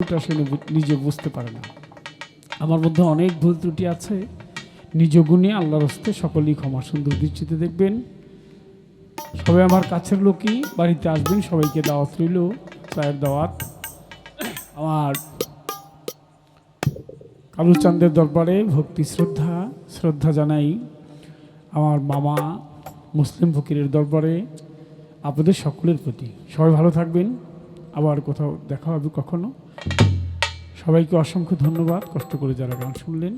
ভুলটা সে নিজে বুঝতে পারে না। আমার মধ্যে অনেক ভুল ত্রুটি আছে। নিজ গুণে আল্লাহর হস্তে সকলেই ক্ষমা সুন্দর দৃষ্টিতে দেখবেন। সবাই আমার কাছের লোকই, বাড়িতে আসবেন, সবাইকে দাওয়াত রইল, চায়ের দাওয়াত। আমার কালুচান্দের দরবারে ভক্তি, শ্রদ্ধা শ্রদ্ধা জানাই আমার মামা মুসলিম ফকিরের দরবারে, আপনাদের সকলের প্রতি। সবাই ভালো থাকবেন। আবার কোথাও দেখা হবে কখনো। সবাইকে অসংখ্য ধন্যবাদ। কষ্ট করে যারা গান শুনলেন।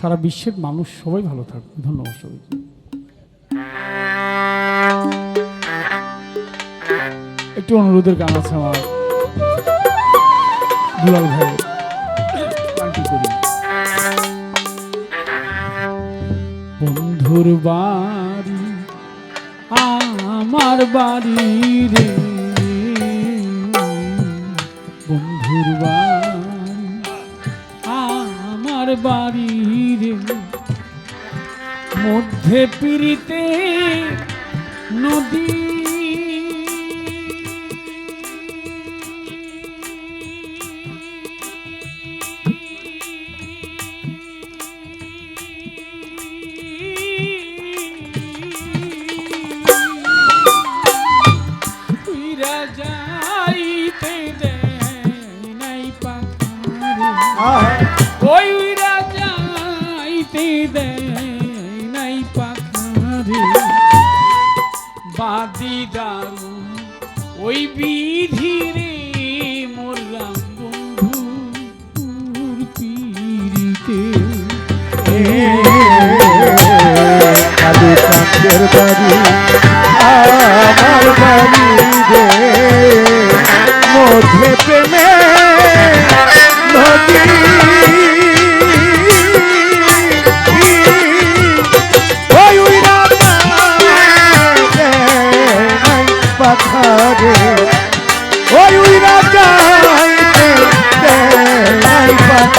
সারা বিশ্বের মানুষ সবাই ভালো থাকবে। ধন্যবাদ সবাইকে। একটু অনুরোধের গান আছে আমার। দুলাল ভাই বন্ধুর বাড়ি, আমার বাড়ি রে। আমার বাড়ির মধ্যে পিড়িতে নদী বাদি দারু ওই বিধিরে মোরলাম বন্ধু পীড়িতে কালু চাঁদের বাড়ি আমার বাড়ি রে মধ্যে প্রেমে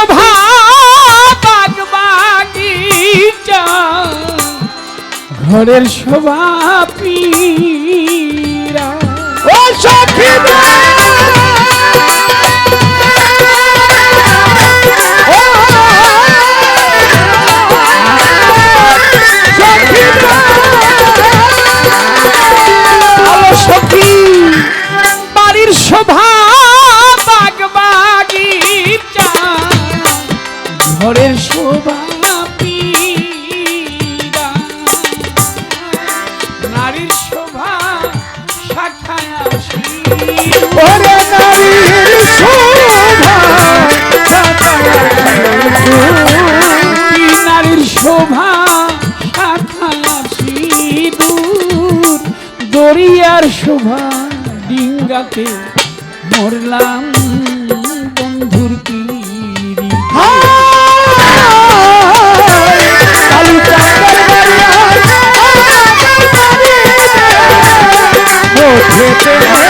শোভা বাগ ঘরের শোভা পীরা ও সখী দরিয়ার শোভা। ডিঙ্গাতে মরলাম বন্ধুর চাঁদের বাড়ি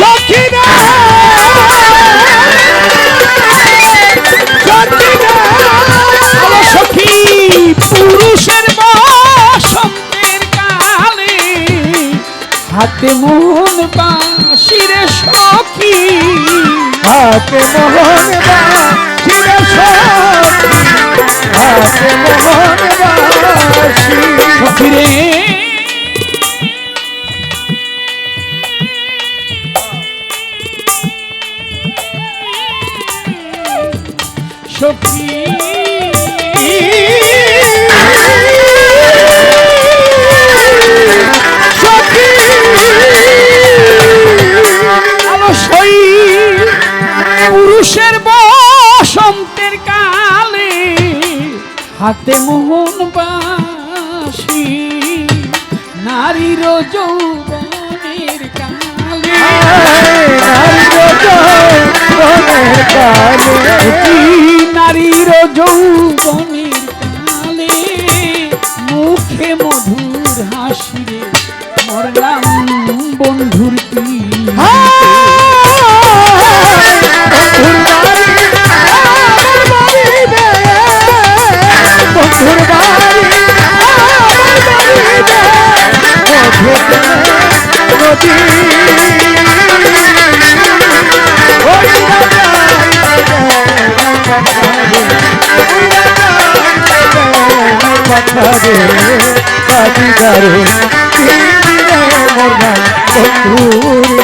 সখিনা সখিনা আমার সখী পুরুষের বসন্তের কালে হাতে মোহন বাঁশির সখী হাতে মোহন বাঁশির সখী হাতে মোহন বাঁশি সখী সখী। পুরুষের বসন্তের কালে হাতে মোহন বাসি নারীর যৌবনের কালে। নারীর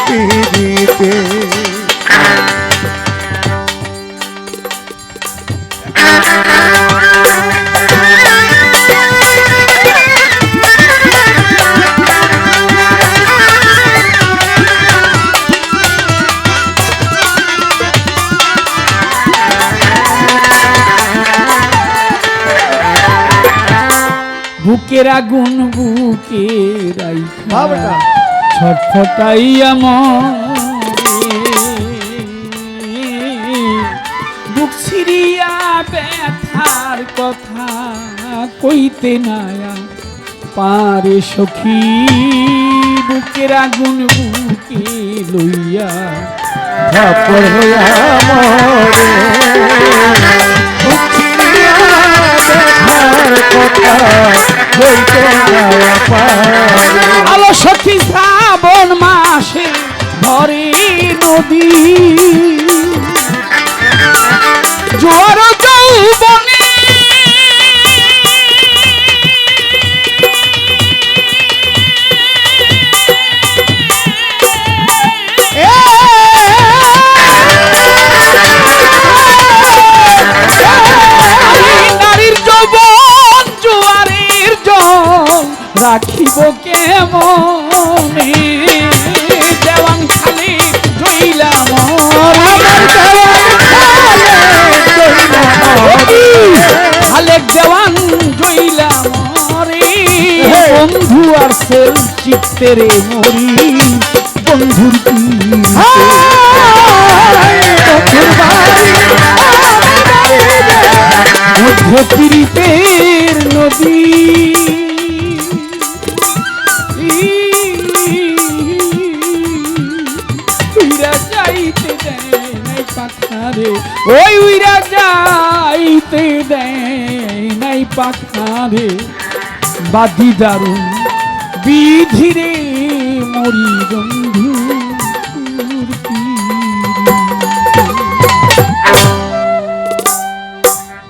দিতে বুকের আগুন বুকে মরে বুক ছিড়িয়া ব্যথার কথা কইতে নায়া। পারে সখী বুকের আগুন বুকে লইয়া মরে। কথা পারে আলো সখী শ্রাবণ মাসে ভরে নদী রাখিব কেমনে দেওয়ান খালি জইলাম খালেক দেওয়ান জইলাম রে বন্ধু আর সেল চিত্তে রে মরি। পাখারে বাদি দারুণ বিধিরে মরি বন্ধু